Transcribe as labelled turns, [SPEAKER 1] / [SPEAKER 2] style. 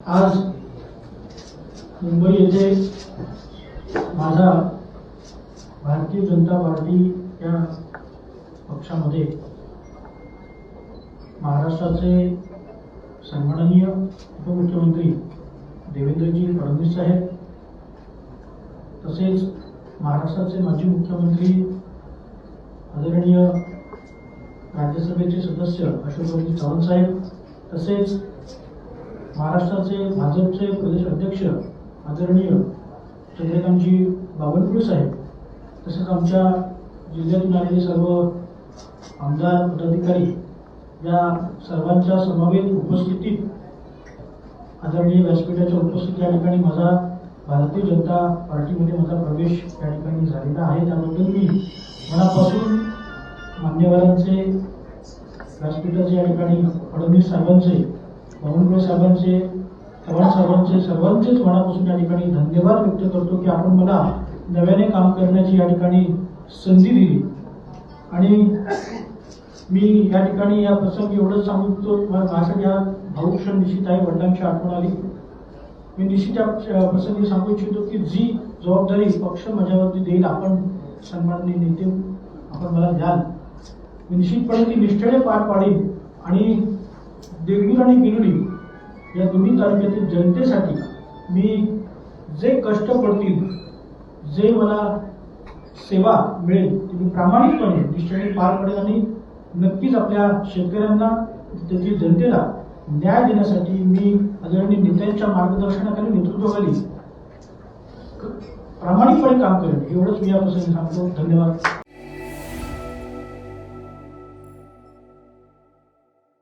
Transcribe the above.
[SPEAKER 1] आज मुंबई येथे माझा भारतीय जनता पार्टी या पक्षामध्ये महाराष्ट्राचे सन्माननीय उपमुख्यमंत्री देवेंद्रजी फडणवीस साहेब तसेच महाराष्ट्राचे माजी मुख्यमंत्री आदरणीय राज्यसभेचे सदस्य अशोकरावजी चव्हाण साहेब तसेच महाराष्ट्राचे भाजपचे प्रदेश अध्यक्ष आदरणीय चंद्रकांतजी बावनकुळे साहेब तसेच आमच्या जिल्ह्यातून आलेले सर्व आमदार पदाधिकारी या सर्वांच्या समवेत उपस्थितीत आदरणीय व्यासपीठाच्या उपस्थित या ठिकाणी माझा भारतीय जनता पार्टीमध्ये माझा प्रवेश या ठिकाणी झालेला आहे. त्याबद्दल मी मनापासून मान्यवरांचे व्यासपीठाचे या ठिकाणी फडणवीस साहेबांचे बावनकुळे साहेबांचे पवार साहेबांचे सर्वांचेच मनापासून या ठिकाणी धन्यवाद व्यक्त करतो की आपण मला नव्याने काम करण्याची या ठिकाणी संधी दिली. आणि मी या ठिकाणी या प्रसंगी एवढंच सांगू इच्छितो मला माझ्यासाठी हा भाऊ क्षण निश्चित आहे वडिलांची आठवण आली. मी निश्चित या प्रसंगी सांगू इच्छितो की जी जबाबदारी पक्ष माझ्यावरती देईल आपण सन्माननीय नेते आपण मला द्याल. मी निश्चितपणे ती निष्ठेने पार पाडेन आणि देगलूर आणि गिरडी या दोन्ही तालुक्यातील जनतेसाठी मी जे कष्ट पडतील जे मला सेवा मिळेल ती मी प्रामाणिकपणे निष्ठेने पार पडेल आणि नक्कीच आपल्या शेतकऱ्यांना तेथील जनतेला न्याय देण्यासाठी मी आदरणीय नेत्यांच्या मार्गदर्शनाखाली नेतृत्वाखाली प्रामाणिकपणे काम करेन एवढंच मी या प्रसंगी सांगतो. धन्यवाद.